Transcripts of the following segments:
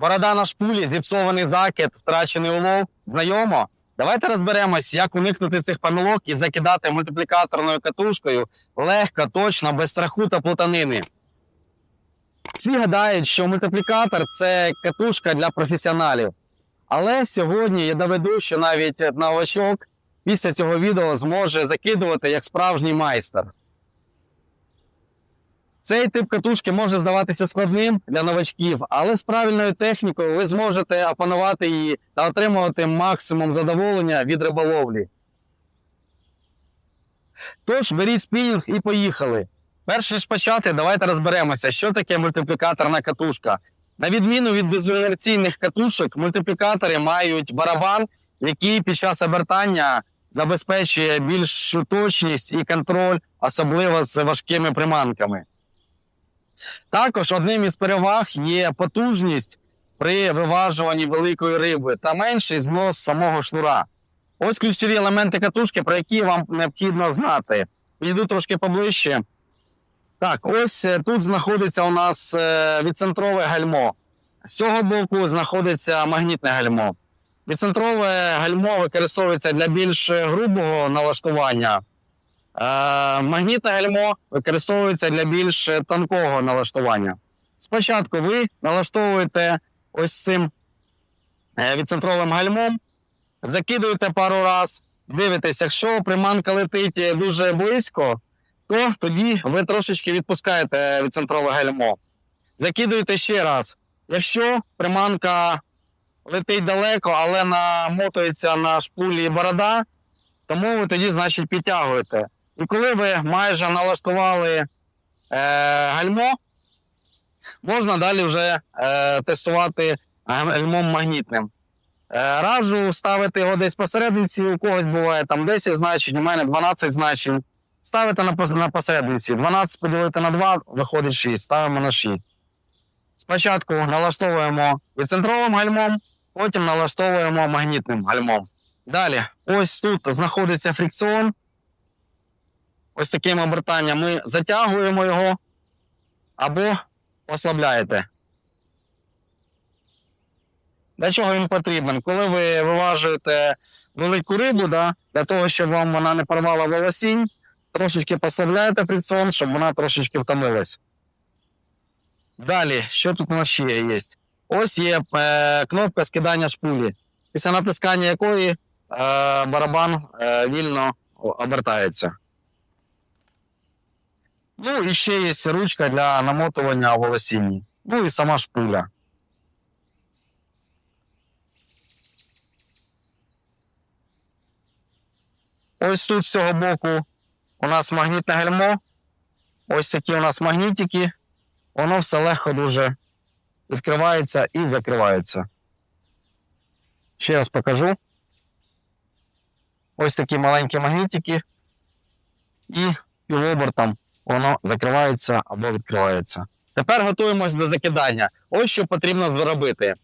Борода на шпулі, зіпсований закид, втрачений улов. Знайомо? Давайте розберемось, як уникнути цих помилок і закидати мультиплікаторною катушкою легко, точно, без страху та плутанини. Всі гадають, що мультиплікатор це катушка для професіоналів. Але сьогодні я доведу, що навіть новачок після цього відео зможе закидувати як справжній майстер. Цей тип катушки може здаватися складним для новачків, але з правильною технікою ви зможете опанувати її та отримувати максимум задоволення від риболовлі. Тож беріть спінінг і поїхали. Перш ніж почати, давайте розберемося, що таке мультиплікаторна катушка. На відміну від безінерційних катушок, мультиплікатори мають барабан, який під час обертання забезпечує більшу точність і контроль, особливо з важкими приманками. Також одним із переваг є потужність при виважуванні великої риби та менший знос самого шнура. Ось ключові елементи катушки, про які вам необхідно знати. Підійду трошки поближче. Так, ось е, тут знаходиться у нас е, відцентрове гальмо. З цього боку знаходиться магнітне гальмо. Відцентрове гальмо використовується для більш грубого налаштування. Е, магнітне гальмо використовується для більш тонкого налаштування. Спочатку ви налаштовуєте ось цим е, відцентровим гальмом, закидуєте пару раз, дивитесь, якщо приманка летить дуже близько, то тоді ви трошечки відпускаєте відцентрове гальмо. Закидуєте ще раз. Якщо приманка летить далеко, але намотується на шпулі борода, тому ви тоді, значить, підтягуєте. І коли ви майже налаштували е, гальмо, можна далі вже е, тестувати гальмом магнітним. Е, раджу ставити його десь посередниці, у когось буває там 10 значень, у мене 12 значень. Ставите на, пос- на посередниці. 12 поділити на 2, виходить 6. Ставимо на 6. Спочатку налаштовуємо відцентровим гальмом, потім налаштовуємо магнітним гальмом. Далі, ось тут знаходиться фрикціон. Ось таким обертанням ми затягуємо його або ослабляєте. Для чого він потрібен? Коли ви виважуєте велику рибу, да, для того, щоб вам вона не порвала волосінь, трошечки послабляєте фрикціон, щоб вона трошечки втомилась. Далі, що тут у нас ще є? Ось є е, кнопка скидання шпулі, після натискання якої е, барабан е, вільно обертається. Ну і ще є ручка для намотування волосінні. Ну і сама шпуля. Ось тут з цього боку у нас магнітне гальмо. Ось такі у нас магнітики. Воно все легко дуже відкривається і закривається. Ще раз покажу. Ось такі маленькі магнітики. І півобертом воно закривається або відкривається. Тепер готуємось до закидання. Ось що потрібно зробити.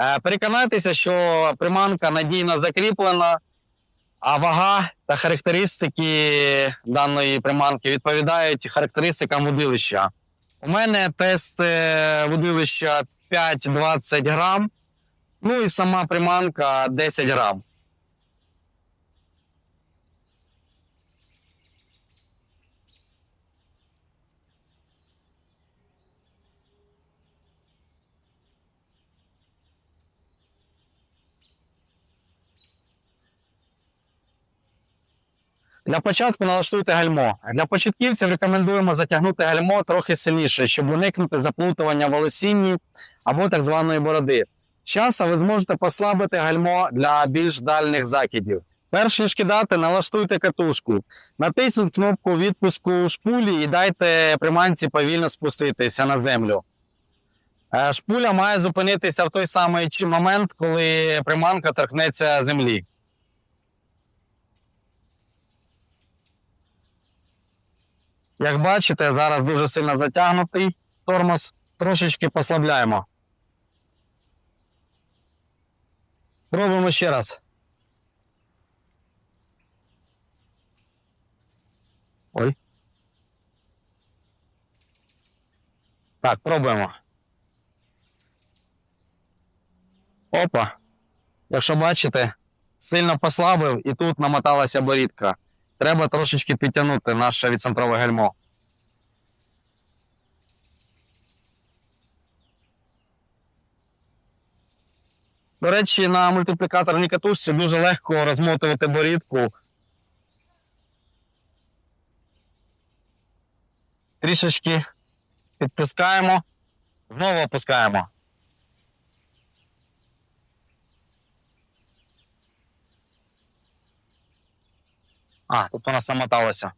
Е, Переконайтеся, що приманка надійно закріплена, а вага та характеристики даної приманки відповідають характеристикам вудилища. У мене тест е, вудилища 5-20 грам, ну і сама приманка 10 грам. Для початку налаштуйте гальмо. Для початківців рекомендуємо затягнути гальмо трохи сильніше, щоб уникнути заплутування волосінні або так званої бороди. Часом ви зможете послабити гальмо для більш дальних закидів. Перш ніж кидати, налаштуйте катушку. Натисніть кнопку відпуску шпулі і дайте приманці повільно спуститися на землю. Е, Шпуля має зупинитися в той самий момент, коли приманка торкнеться землі. Як бачите, зараз дуже сильно затягнутий тормоз. Трошечки послабляємо. Пробуємо ще раз. Ой. Так, пробуємо. Опа. Якщо бачите, сильно послабив і тут намоталася борідка. Треба трошечки підтягнути наше відцентрове гальмо. До речі, на мультиплікаторній катушці дуже легко розмотувати борідку. Трішечки підтискаємо, знову опускаємо. А, тут у нас намоталося.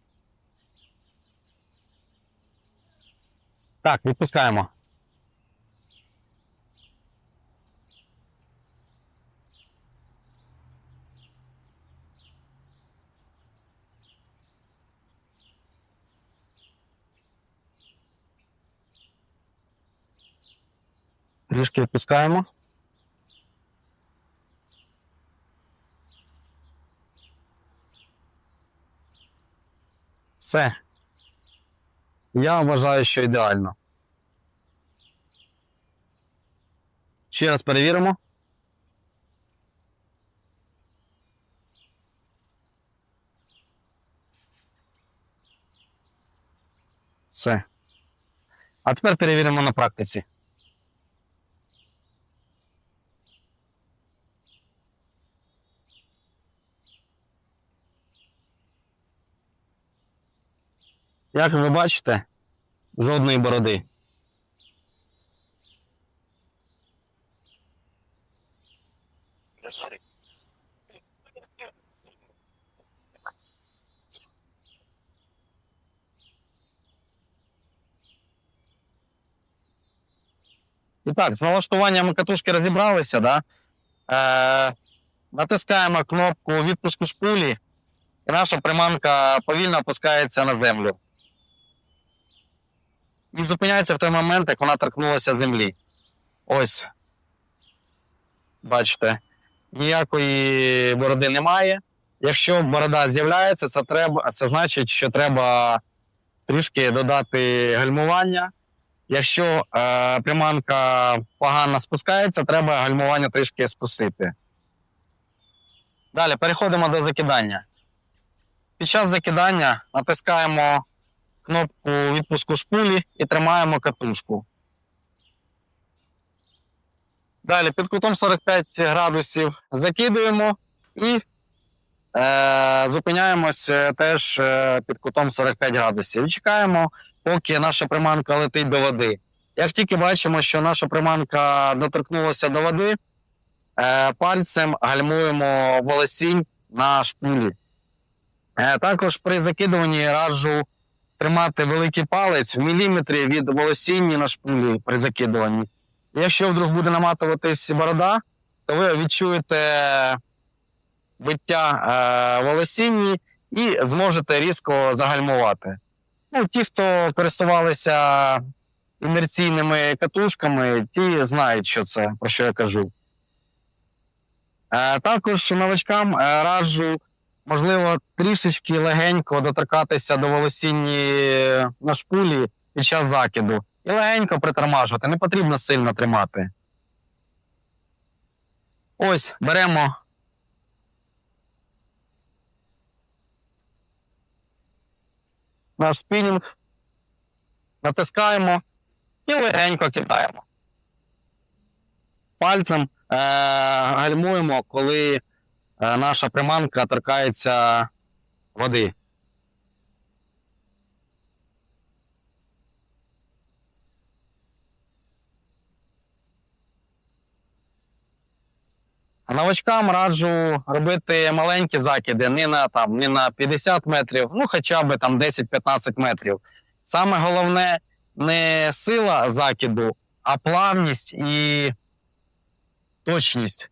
Так, відпускаємо. Трішки відпускаємо. Все. Я вважаю, що ідеально. Ще раз перевіримо. Все. А тепер перевіримо на практиці. Як ви бачите, жодної бороди. І так, з налаштуванням катушки розібралися, да? Е, натискаємо кнопку відпуску шпулі, і наша приманка повільно опускається на землю. І зупиняється в той момент, як вона торкнулася землі. Ось. Бачите, ніякої бороди немає. Якщо борода з'являється, це треба, це значить, що треба трішки додати гальмування. Якщо е, приманка погано спускається, треба гальмування трішки спустити. Далі переходимо до закидання. Під час закидання натискаємо кнопку відпуску шпулі і тримаємо катушку. Далі під кутом 45 градусів закидуємо і е, зупиняємось е, теж е, під кутом 45 градусів. І чекаємо, поки наша приманка летить до води. Як тільки бачимо, що наша приманка доторкнулася до води, е, пальцем гальмуємо волосінь на шпулі. Е, також при закидуванні раджу тримати великий палець в міліметрі від волосіння на шпулі при закидуванні. Якщо вдруг буде наматуватись борода, то ви відчуєте биття е, волосінні і зможете різко загальмувати. Ну, ті, хто користувалися інерційними катушками, ті знають, що це, про що я кажу. Е, також новачкам е, раджу можливо, трішечки легенько доторкатися до волосінні на шпулі під час закиду. І легенько притормажувати. Не потрібно сильно тримати. Ось беремо. Наш спінінг, натискаємо і легенько кидаємо. Пальцем е- гальмуємо, коли наша приманка торкається води. Новачкам раджу робити маленькі закиди не на, там, не на 50 метрів, ну хоча б там 10-15 метрів. Саме головне не сила закиду, а плавність і точність.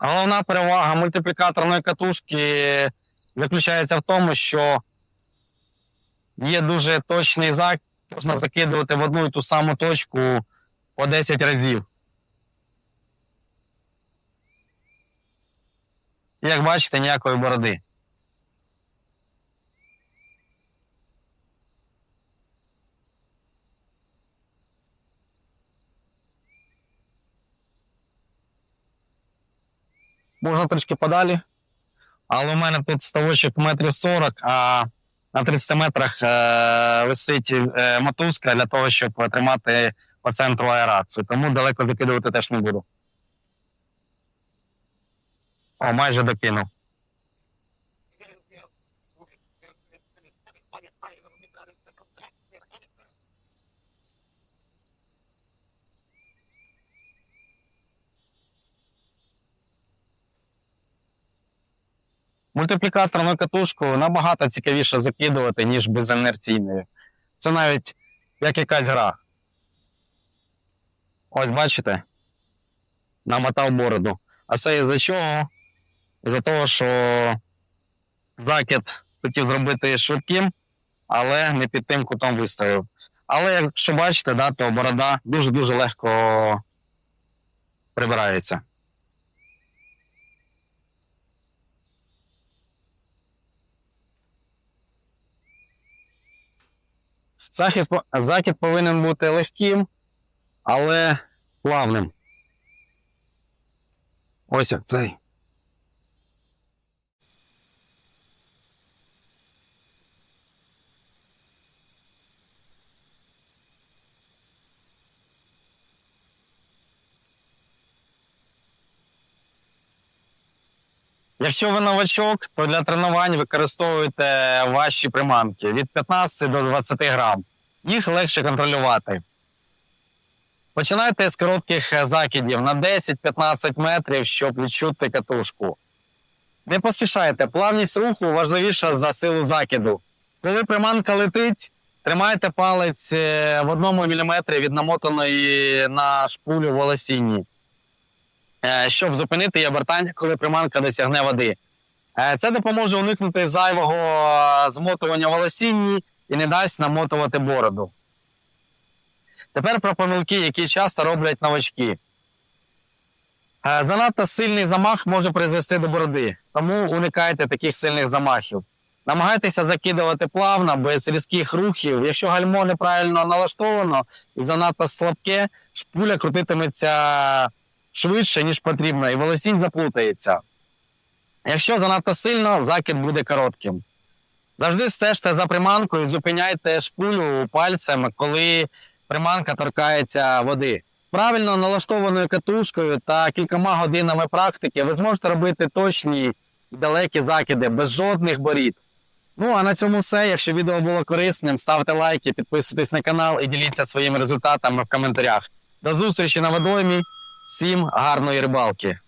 Головна перевага мультиплікаторної катушки заключається в тому, що є дуже точний закид, можна закидувати в одну і ту саму точку по 10 разів. Як бачите, ніякої бороди. Можна трішки подалі. Але у мене тут ставочок метрів 40, а на 30 метрах е, висить е, мотузка для того, щоб тримати по центру аерацію. Тому далеко закидувати теж не буду. О, майже докинув. Мультиплікаторну катушку набагато цікавіше закидувати, ніж безінерційною. Це навіть як якась гра. Ось бачите? Намотав бороду. А це із-за чого? Із-за того, що закид хотів зробити швидким, але не під тим кутом виставив. Але якщо бачите, да, то борода дуже-дуже легко прибирається. Захід, захід повинен бути легким, але плавним. Ось цей. Якщо ви новачок, то для тренувань використовуйте важчі приманки від 15 до 20 грам. Їх легше контролювати. Починайте з коротких закидів на 10-15 метрів, щоб відчути катушку. Не поспішайте, плавність руху важливіша за силу закиду. Коли приманка летить, тримайте палець е, в одному міліметрі від намотаної на шпулю волосінні, щоб зупинити її обертання, коли приманка досягне води. Е, Це допоможе уникнути зайвого е, змотування волосінні і не дасть намотувати бороду. Тепер про помилки, які часто роблять новачки. Е, Занадто сильний замах може призвести до бороди, тому уникайте таких сильних замахів. Намагайтеся закидувати плавно, без різких рухів. Якщо гальмо неправильно налаштовано і занадто слабке, шпуля крутитиметься швидше, ніж потрібно, і волосінь заплутається. Якщо занадто сильно, закид буде коротким. Завжди стежте за приманкою, зупиняйте шпулю пальцем, коли приманка торкається води. Правильно налаштованою катушкою та кількома годинами практики ви зможете робити точні і далекі закиди без жодних борід. Ну а на цьому все. Якщо відео було корисним, ставте лайки, підписуйтесь на канал і діліться своїми результатами в коментарях. До зустрічі на водоймі. Всім гарної рибалки!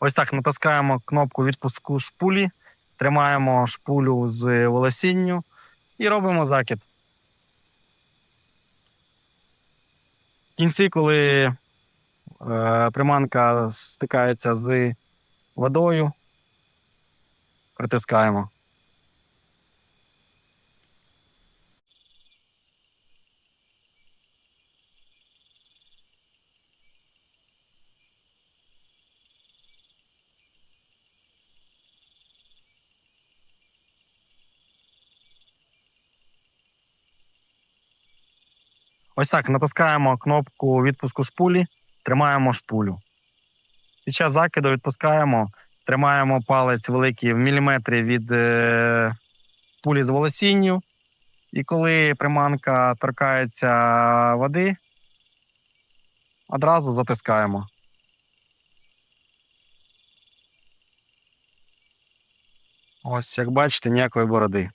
Ось так натискаємо кнопку відпуску шпулі, тримаємо шпулю з волосінню і робимо закид. В кінці, коли е, приманка стикається з водою, притискаємо. Ось так натискаємо кнопку відпуску шпулі, тримаємо шпулю. Під час закиду відпускаємо, тримаємо палець великий в міліметрі від е, пулі з волосінню. І коли приманка торкається води, одразу затискаємо. Ось, як бачите, ніякої бороди.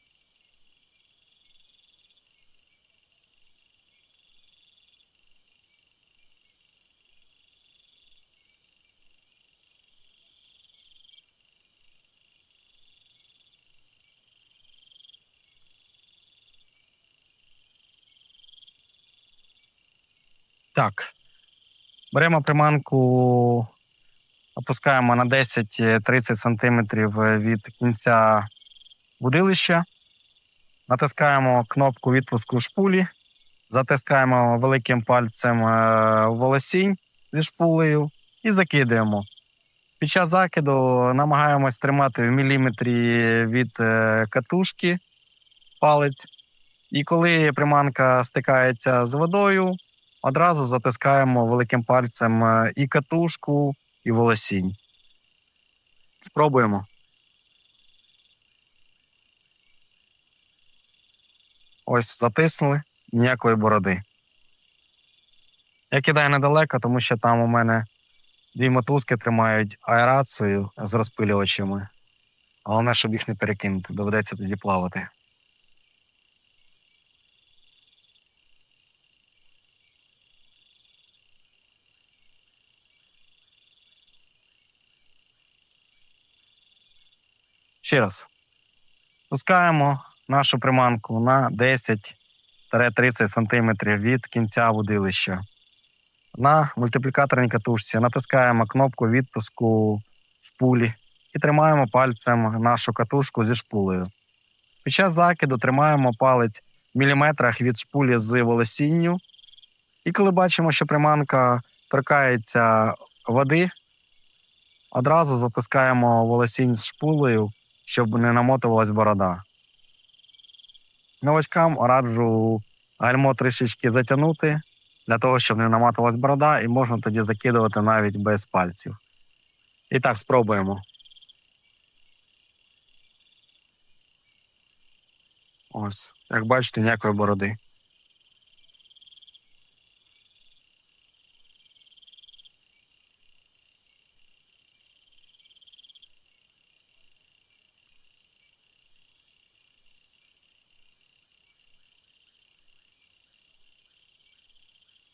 Так. Беремо приманку, опускаємо на 10-30 см від кінця будилища, натискаємо кнопку відпуску шпулі, затискаємо великим пальцем е, волосінь зі шпулею і закидаємо. Під час закиду намагаємось тримати в міліметрі від е, катушки палець. І коли приманка стикається з водою, одразу затискаємо великим пальцем е, і катушку, і волосінь. Спробуємо. Ось затиснули, ніякої бороди. Я кидаю недалеко, тому що там у мене дві мотузки тримають аерацію з розпилювачами. Головне, щоб їх не перекинути, доведеться тоді плавати. Ще раз. Пускаємо нашу приманку на 10-30 см від кінця водилища. На мультиплікаторній катушці натискаємо кнопку відпуску шпулі і тримаємо пальцем нашу катушку зі шпулею. Під час закиду тримаємо палець в міліметрах від шпулі з волосінню. І коли бачимо, що приманка торкається води, одразу затискаємо волосінь з шпулею щоб не намотувалась борода. Новачкам раджу гальмо трішечки затягнути, для того, щоб не наматувалась борода, і можна тоді закидувати навіть без пальців. І так, спробуємо. Ось, як бачите, ніякої бороди.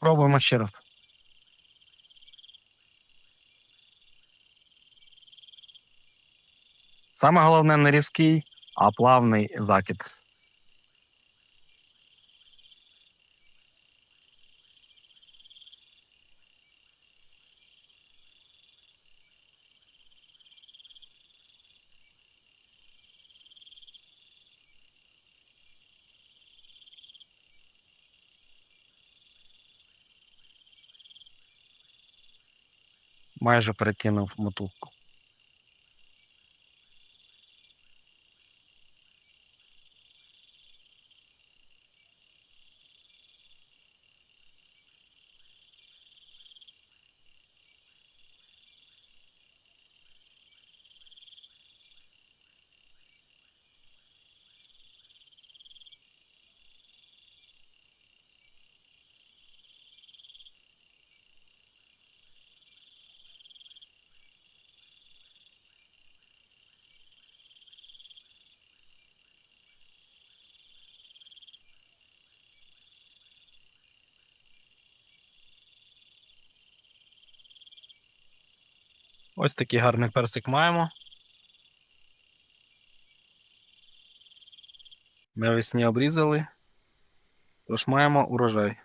Пробуємо ще раз. Саме головне не різкий, а плавний закид. Майже перекинув мотузку. Ось такий гарний персик маємо. Навесні обрізали. Тож маємо урожай.